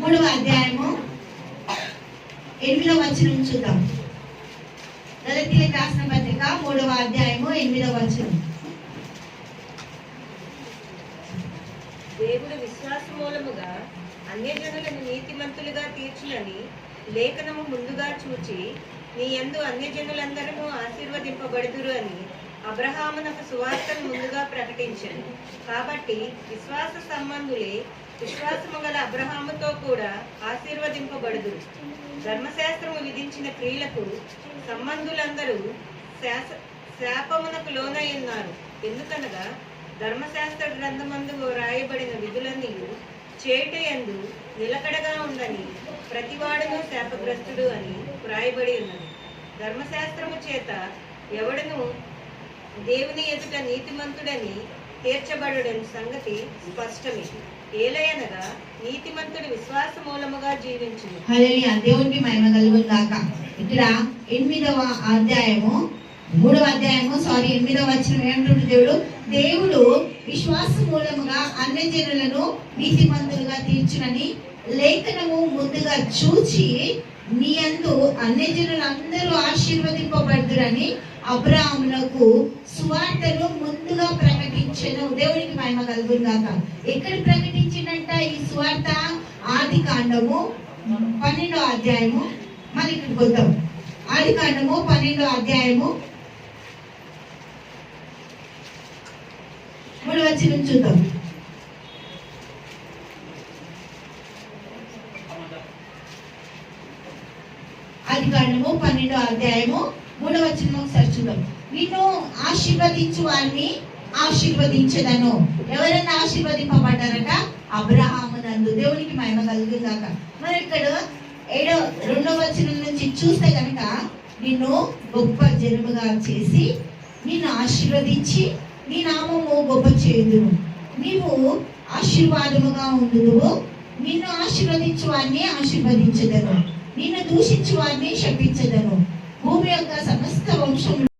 మూడవ అధ్యాయము ఎనిమిదవ వచనం చూద్దాం. దళితులకు పత్రిక మూడవ అధ్యాయము ఎనిమిదవ వచనం. దేవుడు విశ్వాస మూలముగా నీతిమంతులుగా లేఖనము ముందుగా చూచి నీ ఎందు అన్యజనులందరూ ఆశీర్వదింపబడుదురు అని అబ్రహామునకు సువార్తను ముందుగా ప్రకటించాను కాబట్టి విశ్వాస సంబంధులే విశ్వాసము గల అబ్రహాముతో కూడా ఆశీర్వదింపబడదు ధర్మశాస్త్రము విధించిన క్రియలకు సంబంధులందరూ శాస శాపమునకు లోనై ఉన్నారు. ఎందుకనగా ధర్మశాస్త్ర గ్రంథమందు రాయబడిన విధులన్నీ చేటయందు నిలకడగా ఉందని ప్రతివాడును శాపగ్రస్తుడు అని వ్రాయబడి ఉన్నది. ధర్మశాస్త్రము చేత ఎవడను దేవుని ఎదుట నీతిమంతుడని తీర్చబడని సంగతి స్పష్టమే. ఏలయనగా నీతిమంతుడు విశ్వాస మూలముగా జీవించును హల్లెలూయా. దేవునికి మహిమ కలుగును గాక ఇక్కడ ఎనిమిదవ అధ్యాయము మూడవ అధ్యాయము సారీ ఎనిమిదవ వచనం ఏమంటుండే దేవుడు? దేవుడు విశ్వాస మూలముగా అన్ని జనులను నీతిమంతులుగా తీర్చునని లేఖనము ముందుగా చూచి నీ అందు అన్ని జనులందరూ ఆశీర్వదింపబడుదురని అబ్రాహ్మునకు సువార్తను ముందుగా ప్రకటించెను. దేవునికి మహిమ కలుగును ఎక్కడ ప్రకటించిందంట ఈ స్వార్థ ఆది కాండము పన్నెండో అధ్యాయము. మరి ఇక్కడికి వద్దాం ఆది కాండము పన్నెండో అధ్యాయము. మూడు వచ్చిన చూద్దాం. ఆది కాండము పన్నెండో అధ్యాయము. మూడవ చిన్న ఒకసారి చూద్దాం. నిన్ను ఆశీర్వదించు వారిని ఆశీర్వదించదను. ఎవరైనా ఆశీర్వదింపబడ్డారట? అబ్రహాము నందు దేవునికి మహిమ కలుగుగాక. మరి ఇక్కడ ఏడో రెండవ వచనం నుంచి చూస్తే కనుక నిన్ను గొప్ప జనుముగా చేసి నిన్ను ఆశీర్వదించి నీ నామము గొప్ప చేయుదును. నీవు ఆశీర్వాదముగా ఉండుదువు. నిన్ను ఆశీర్వదించు వారిని ఆశీర్వదించదను. నిన్ను దూషించు వారిని శపించదను. భూమి యొక్క సమస్త వంశం